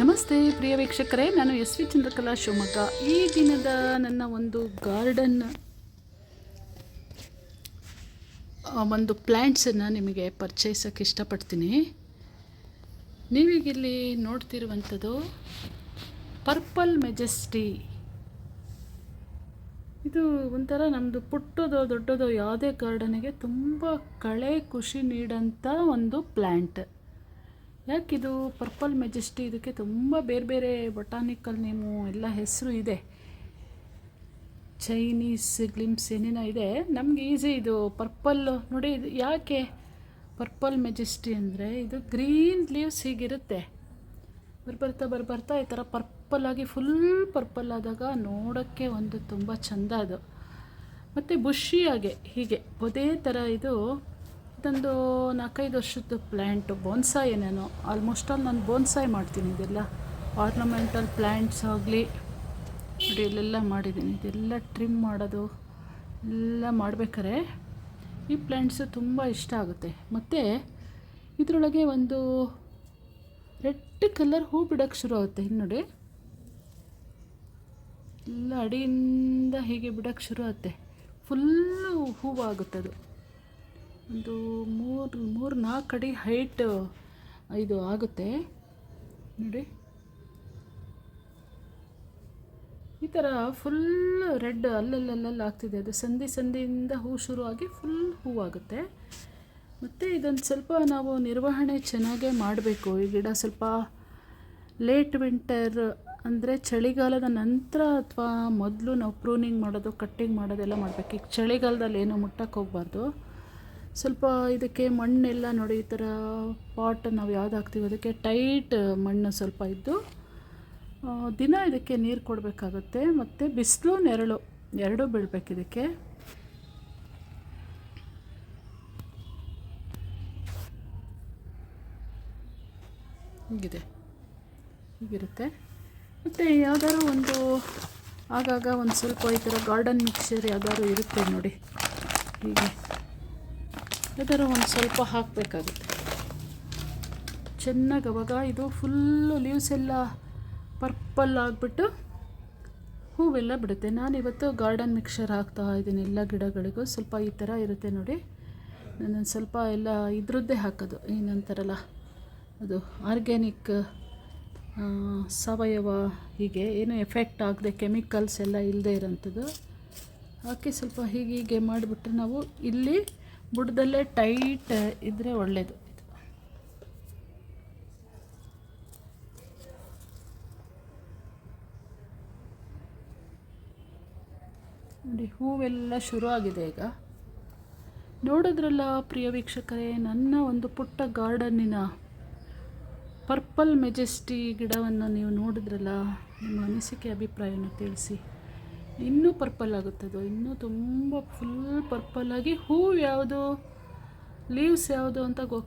ನಮಸ್ತೆ ಪ್ರಿಯ ವೀಕ್ಷಕರೇ, ನಾನು ಎಸ್ ವಿ ಚಂದ್ರಕಲಾ ಶಿವಮೊಗ್ಗ. ಈ ದಿನದ ನನ್ನ ಒಂದು ಗಾರ್ಡನ್ ಒಂದು ಪ್ಲ್ಯಾಂಟ್ಸನ್ನು ನಿಮಗೆ ಪರಿಚಯಿಸೋಕ್ಕೆ ಇಷ್ಟಪಡ್ತೀನಿ. ನೀವೀಗಿಲ್ಲಿ ನೋಡ್ತಿರುವಂಥದ್ದು ಪರ್ಪಲ್ ಮೆಜೆಸ್ಟಿ. ಇದು ಒಂಥರ ನಮ್ಮದು ಪುಟ್ಟದೋ ದೊಡ್ಡದೋ ಯಾವುದೇ ಗಾರ್ಡನಿಗೆ ತುಂಬ ಕಳೆ ಖುಷಿ ನೀಡಂಥ ಒಂದು ಪ್ಲ್ಯಾಂಟ್ ಯಾಕಿದು ಪರ್ಪಲ್ ಮೆಜೆಸ್ಟಿ ಇದಕ್ಕೆ ತುಂಬ ಬೇರೆ ಬೇರೆ ಬೊಟಾನಿಕಲ್ ನೇಮು ಎಲ್ಲ ಹೆಸರು ಇದೆ. ಚೈನೀಸ್ ಗ್ಲಿಮ್ಸ್ ಏನೇನೋ ಇದೆ. ನಮಗೆ ಈಸಿ ಇದು ಪರ್ಪಲ್. ನೋಡಿ ಇದು ಯಾಕೆ ಪರ್ಪಲ್ ಮೆಜೆಸ್ಟಿ ಅಂದರೆ ಇದು ಗ್ರೀನ್ ಲೀವ್ಸ್ ಹೀಗಿರುತ್ತೆ. ಬರ್ಬರ್ತಾ ಬರ್ಬರ್ತಾ ಈ ಥರ ಪರ್ಪಲ್ಲಾಗಿ ಫುಲ್ ಪರ್ಪಲ್ ಆದಾಗ ನೋಡೋಕ್ಕೆ ಒಂದು ತುಂಬ ಚೆಂದ ಅದು. ಮತ್ತು ಬುಷಿಯಾಗೆ ಹೀಗೆ ಅದೇ ಥರ ಇದು ಇದೊಂದು ನಾಲ್ಕೈದು ವರ್ಷದ ಪ್ಲ್ಯಾಂಟು ಬೋನ್ಸಾಯ್ ನಾನು ಆಲ್ಮೋಸ್ಟ್ ಆಲ್ ನಾನು ಬೋನ್ಸಾಯ್ ಮಾಡ್ತೀನಿ ಇದೆಲ್ಲ. ಆರ್ನಮೆಂಟಲ್ ಪ್ಲ್ಯಾಂಟ್ಸ್ ಆಗಲಿ ನೋಡಿ ಇಲ್ಲೆಲ್ಲ ಮಾಡಿದ್ದೀನಿ. ಇದೆಲ್ಲ ಟ್ರಿಮ್ ಮಾಡೋದು, ಎಲ್ಲ ಮಾಡಬೇಕಾರೆ ಈ ಪ್ಲ್ಯಾಂಟ್ಸು ತುಂಬ ಇಷ್ಟ ಆಗುತ್ತೆ. ಮತ್ತು ಇದರೊಳಗೆ ಒಂದು ರೆಡ್ ಕಲರ್ ಹೂ ಬಿಡೋಕ್ಕೆ ಶುರು ಆಗುತ್ತೆ. ಇನ್ನು ನೋಡಿ. ಎಲ್ಲ ಅಡಿಯಿಂದ ಹೀಗೆ ಬಿಡೋಕ್ಕೆ ಶುರು ಆಗುತ್ತೆ. ಫುಲ್ಲು ಹೂವಾಗುತ್ತೆ ಅದು ಒಂದು ಮೂರು ಮೂರು ನಾಲ್ಕು ಅಡಿ ಹೈಟ್ ಇದು ಆಗುತ್ತೆ. ನೋಡಿ. ಈ ಥರ ಫುಲ್ ರೆಡ್ ಅಲ್ಲಲ್ಲಲ್ಲಿ ಆಗ್ತಿದೆ. ಅದು ಸಂಧಿ ಸಂಧಿಯಿಂದ ಹೂ ಶುರುವಾಗಿ ಫುಲ್ ಹೂವಾಗುತ್ತೆ ಮತ್ತು ಇದೊಂದು ಸ್ವಲ್ಪ ನಾವು ನಿರ್ವಹಣೆ ಚೆನ್ನಾಗೇ ಮಾಡಬೇಕು. ಈ ಗಿಡ ಸ್ವಲ್ಪ ಲೇಟ್ ವಿಂಟರ್ ಅಂದರೆ ಚಳಿಗಾಲದ ನಂತರ ಅಥವಾ ಮೊದಲು ನಾವು ಪ್ರೂನಿಂಗ್ ಮಾಡೋದು ಕಟ್ಟಿಂಗ್ ಮಾಡೋದೆಲ್ಲ ಮಾಡಬೇಕು. ಈಗ ಚಳಿಗಾಲದಲ್ಲಿ ಏನೂ ಮುಟ್ಟಕ್ಕೆ ಹೋಗಬಾರ್ದು. ಸ್ವಲ್ಪ ಇದಕ್ಕೆ ಮಣ್ಣೆಲ್ಲ ನೋಡಿ, ಈ ಥರ ಪಾಟ್ ನಾವು ಯಾವ್ದು ಹಾಕ್ತೀವಿ, ಅದಕ್ಕೆ ಟೈಟ್ ಮಣ್ಣು ಸ್ವಲ್ಪ ಇದ್ದು ದಿನ ಇದಕ್ಕೆ ನೀರು ಕೊಡಬೇಕಾಗುತ್ತೆ. ಮತ್ತು ಬಿಸಿಲು, ನೆರಳು, ಎರಡೂ ಬೀಳ್ಬೇಕು ಇದಕ್ಕೆ. ಹೀಗಿದೆ. ಹೀಗಿರುತ್ತೆ. ಮತ್ತು ಯಾವ್ದಾದ್ರು ಒಂದು, ಆಗಾಗ ಒಂದು ಸ್ವಲ್ಪ ಈ ಥರ ಗಾರ್ಡನ್ ಮಿಕ್ಸರ್ ಯಾವ್ದಾದ್ರು ಇರುತ್ತೆ ನೋಡಿ. ಹೀಗೆ. ಯಾವ್ದಾದ್ರು ಒಂದು ಸ್ವಲ್ಪ ಹಾಕಬೇಕಾಗುತ್ತೆ. ಚೆನ್ನಾಗಿ ಅವಾಗ ಇದು ಫುಲ್ಲು ಲೀವ್ಸ್ ಎಲ್ಲ ಪರ್ಪಲ್ ಆಗಿಬಿಟ್ಟು ಹೂವೆಲ್ಲ ಬಿಡುತ್ತೆ. ನಾನಿವತ್ತು ಗಾರ್ಡನ್ ಮಿಕ್ಸರ್ ಹಾಕ್ತಾ ಇದ್ದೀನಿ ಎಲ್ಲ ಗಿಡಗಳಿಗೂ. ಸ್ವಲ್ಪ ಈ ಥರ ಇರುತ್ತೆ ನೋಡಿ. ನಾನು ಸ್ವಲ್ಪ ಎಲ್ಲ ಇದ್ರದ್ದೇ ಹಾಕೋದು. ಏನಂತಾರಲ್ಲ, ಅದು ಆರ್ಗ್ಯಾನಿಕ್ ಸಾವಯವ ಹೀಗೆ ಏನು ಎಫೆಕ್ಟ್ ಆಗದೆ ಕೆಮಿಕಲ್ಸ್ ಎಲ್ಲ ಇಲ್ಲದೆ ಇರೋಂಥದ್ದು. ಹಾಕಿ ಸ್ವಲ್ಪ ಹೀಗೆ ಹೀಗೆ ಮಾಡಿಬಿಟ್ರೆ ನಾವು ಇಲ್ಲಿ ಬುಡದಲ್ಲೇ ಟೈಟ್ ಇದ್ದರೆ ಒಳ್ಳೆಯದು ನೋಡಿ, ಹೂವೆಲ್ಲ ಶುರು ಆಗಿದೆ ಈಗ. ನೋಡಿದ್ರಲ್ಲ ಪ್ರಿಯ ವೀಕ್ಷಕರೇ, ನನ್ನ ಒಂದು ಪುಟ್ಟ ಗಾರ್ಡನ್ನಿನ ಪರ್ಪಲ್ ಮೆಜೆಸ್ಟಿ ಗಿಡವನ್ನು ನೀವು ನೋಡಿದ್ರಲ್ಲ, ನಿಮ್ಮ ಅನಿಸಿಕೆ ಅಭಿಪ್ರಾಯವನ್ನು ತಿಳಿಸಿ. ಇನ್ನೂ ಪರ್ಪಲ್ ಆಗುತ್ತದು. ಇನ್ನೂ ತುಂಬ ಫುಲ್ ಪರ್ಪಲ್ ಆಗಿ ಹೂವು ಯಾವುದು ಲೀವ್ಸ್ ಯಾವುದು ಅಂತ ಗೊ